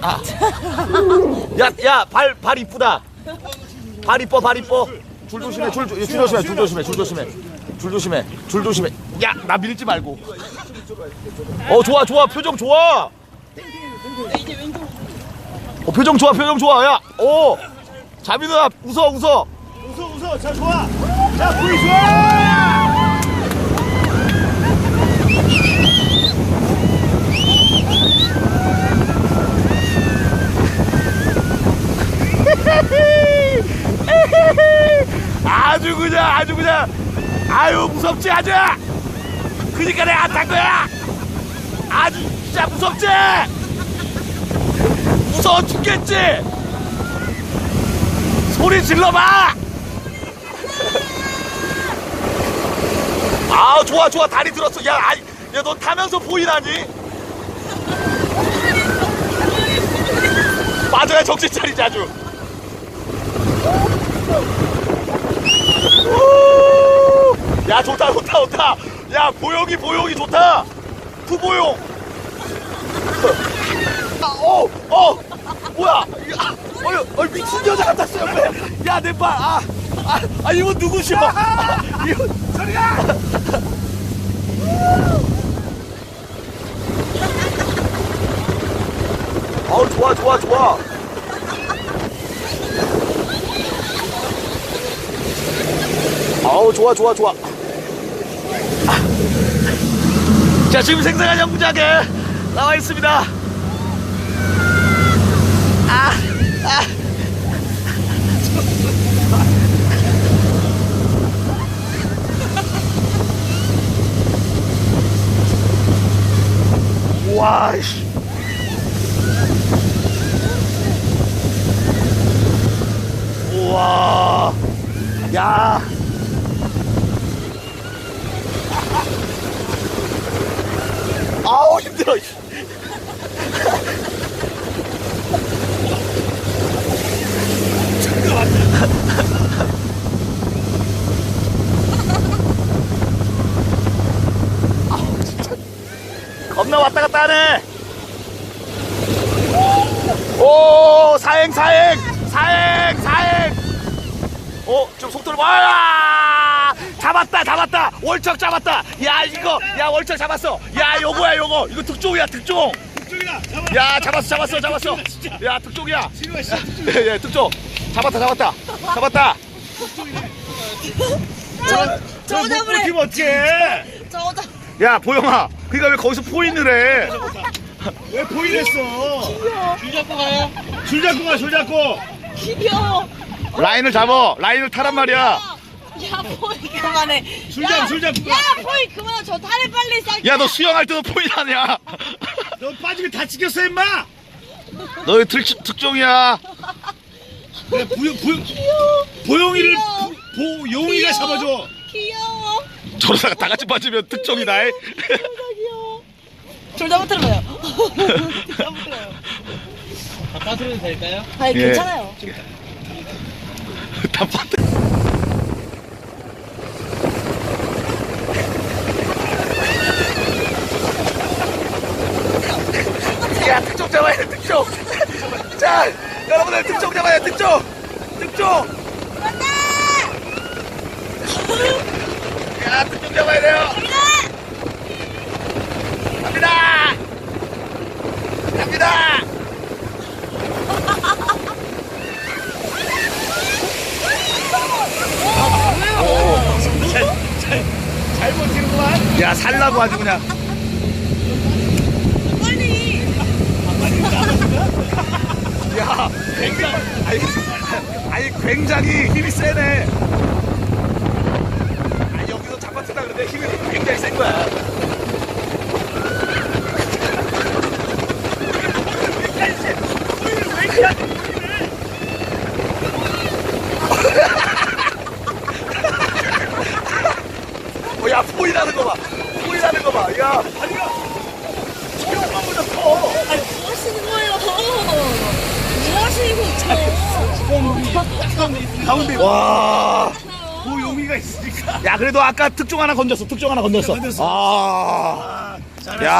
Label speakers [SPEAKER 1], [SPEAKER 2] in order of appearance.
[SPEAKER 1] 아. 야, 야, 발, 발 이쁘다. 발 이뻐, 발 이뻐. 줄 조심해, 줄, 줄 조심해, 줄 조심해, 줄 조심해. 줄 조심해, 줄 조심해. 야, 나 밀지 말고. 어, 좋아, 좋아, 표정 좋아. 어, 표정 좋아, 표정 좋아. 야, 오. 자비 누나, 웃어, 웃어.
[SPEAKER 2] 웃어 웃어 자 좋아 자 보이 좋아
[SPEAKER 1] 아주 그냥, 아주 그냥. 아유, 무섭지, 아주. 그니까 내가 안탄 거야. 아주 진짜 무섭지. 무서워 죽겠지. 소리 질러봐. 아, 좋아, 좋아. 다리 들었어. 야, 아이, 야, 너 타면서 보이나니? 맞아야 정신 차리지 아주. 우! 야 좋다 야 보용이 보용이 좋다 투보용 어, 어, 뭐야? 야, 어, 어, 미친 여자 같았어 옆에. 야, 내 발. 아, 아, 아 이분 누구셔? 아, 이분 소리야. 아우 좋아 좋아 좋아. 아우 좋아 좋아 좋아. 아. 자 지금 생생한 연구장에 나와 있습니다. 아, 아. 와, 씨. 우와, 야. 씨. 겁나 왔다 갔다 하네. 오, 사행, 사행, 사행, 사행. 어, 좀 속도를 봐. 잡았다, 잡았다. 월척 잡았다. 야, 이거, 야, 월척 잡았어. 야, 요거야, 요거. 이거 특종이야, 특종.
[SPEAKER 2] 북쪽이다 잡아
[SPEAKER 1] 야, 잡았어, 잡았어, 잡았어. 야, 특종이야. 예, 예, 특종. 잡았다, 잡았다. 잡았다.
[SPEAKER 3] 저, 저 잡으래.
[SPEAKER 2] 팀 어째
[SPEAKER 3] 저 잡.
[SPEAKER 1] 야, 보영아. 그니까 왜 거기서 포인을 해?
[SPEAKER 2] 왜 보이랬어
[SPEAKER 3] 줄 잡고 가요.
[SPEAKER 2] 줄 잡고 가줄 잡고
[SPEAKER 3] 귀여워.
[SPEAKER 1] 라인을 잡어. 라인을 타란 말이야.
[SPEAKER 3] 야, 포이 그만해.
[SPEAKER 2] 줄 잡,
[SPEAKER 3] 야. 포이 그만. 저 다리 빨리 싹.
[SPEAKER 1] 야, 너 수영할 때도 포인 하냐?
[SPEAKER 2] 너 빠지면 다 찍혔어 임마
[SPEAKER 1] 너희 특, 특종이야.
[SPEAKER 2] 그래 부용 부용
[SPEAKER 3] 귀여워.
[SPEAKER 2] 보용이를
[SPEAKER 3] 귀여워.
[SPEAKER 2] 보 용이가
[SPEAKER 3] 귀여워.
[SPEAKER 2] 잡아줘
[SPEAKER 3] 귀여워.
[SPEAKER 1] 저러다가 다 같이 빠지면 특종이다. 이.
[SPEAKER 3] 진짜 귀여워. 줄 잘못들어요. 잘못들어요.
[SPEAKER 4] 바깥으로도 될까요?
[SPEAKER 3] 아니
[SPEAKER 1] 예.
[SPEAKER 3] 괜찮아요.
[SPEAKER 1] 다 빠져. 야, 특종 잡아야 돼, 특종. 자, 여러분들 특종 잡아야 돼, 특종. 특종. 야, 특종 잡아야 돼요. 갑니다. 갑니다.
[SPEAKER 2] 잘 버티는구만
[SPEAKER 1] 야, 살라고 아주 그냥.
[SPEAKER 3] 빨리.
[SPEAKER 1] 야, 굉장히, 아니, 아니, 굉장히 힘이 세네. 아, 여기서 잡아뜯다 그런데 힘이 굉장히 센 거야. 어, 야, 포인하는 거 봐. 포인하는 거 봐. 야, 아니야. 지금보다 커.
[SPEAKER 3] 뭐 하시는 거예요? 뭐 하시는 거죠?
[SPEAKER 2] 가운데
[SPEAKER 1] 와.
[SPEAKER 2] 보용이가 있으니까
[SPEAKER 1] 야 그래도 아까 특종 하나 건졌어 특종 하나 건졌어
[SPEAKER 2] 건졌어. 아아 잘했어
[SPEAKER 1] 야